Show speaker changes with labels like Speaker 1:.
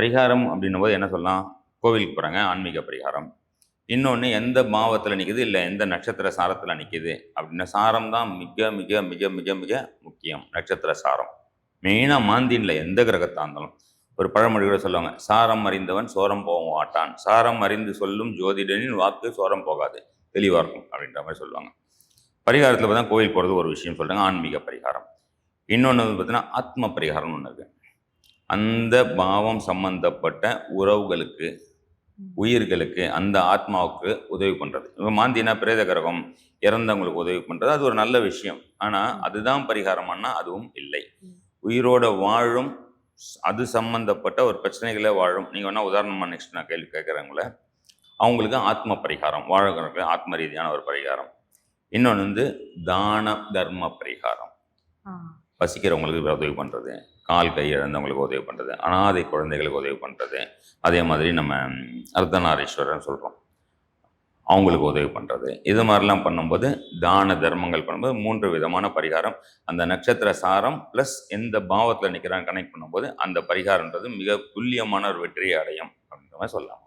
Speaker 1: பரிகாரம் அப்படின்னும் போது என்ன சொல்லலாம்? கோவிலுக்கு போகிறாங்க ஆன்மீக பரிகாரம். இன்னொன்று எந்த மாவத்தில் நிற்குது இல்லை எந்த நட்சத்திர சாரத்தில் நிற்குது அப்படின்னா சாரம் தான் மிக மிக மிக மிக மிக முக்கியம் நட்சத்திர சாரம். மெயினாக மாந்தியில் எந்த கிரகத்தாக இருந்தாலும். ஒரு பழமொழி கூட சொல்லுவாங்க சாரம் அறிந்தவன் சோரம் போக மாட்டான். சாரம் அறிந்து சொல்லும் ஜோதிடனின் வாக்கு சோரம் போகாது தெளிவாக இருக்கும் அப்படின்ற மாதிரி சொல்லுவாங்க. பரிகாரத்தில் பார்த்தா கோவில் போகிறது ஒரு விஷயம் சொல்கிறாங்க ஆன்மீக பரிகாரம். இன்னொன்று வந்து பார்த்தீங்கன்னா ஆத்ம பரிகாரம்னு ஒன்று இருக்குது அந்த பாவம் சம்பந்தப்பட்ட உறவுகளுக்கு உயிர்களுக்கு அந்த ஆத்மாவுக்கு உதவி பண்ணுறது இப்போ மாந்தினா பிரேத கிரகம் இறந்தவங்களுக்கு உதவி பண்ணுறது அது ஒரு நல்ல விஷயம். ஆனால் அதுதான் பரிகாரமானா அதுவும் இல்லை. உயிரோட வாழும் அது சம்பந்தப்பட்ட ஒரு பிரச்சனைகளை வாழும். நீங்கள் வேணால் உதாரணமாக நெக்ஸ்ட் நான் கேள்வி கேட்குறவங்கள அவங்களுக்கு ஆத்ம பரிகாரம் வாழகிறவங்களுக்கு ஆத்ம ரீதியான ஒரு பரிகாரம். இன்னொன்று வந்து தான தர்ம பரிகாரம். பசிக்கிறவங்களுக்கு உதவி பண்ணுறது கால் கை இழந்தவங்களுக்கு உதவி பண்ணுறது அனாதை குழந்தைகளுக்கு உதவி பண்ணுறது அதே மாதிரி நம்ம அர்த்தநாரீஸ்வரன் அர்த்தநாரீஸ்வரர்னு சொல்கிறோம் அவங்களுக்கு உதவி பண்ணுறது இது மாதிரிலாம் பண்ணும்போது தான தர்மங்கள் பண்ணும்போது மூன்று விதமான பரிகாரம். அந்த நட்சத்திர சாரம் ப்ளஸ் எந்த பாவத்தில் நிற்கிறான்னு கனெக்ட் பண்ணும்போது அந்த பரிகாரன்றது மிக துல்லியமான ஒரு வெற்றியை அடையும் அப்படின்ற மாதிரி சொல்லலாம்.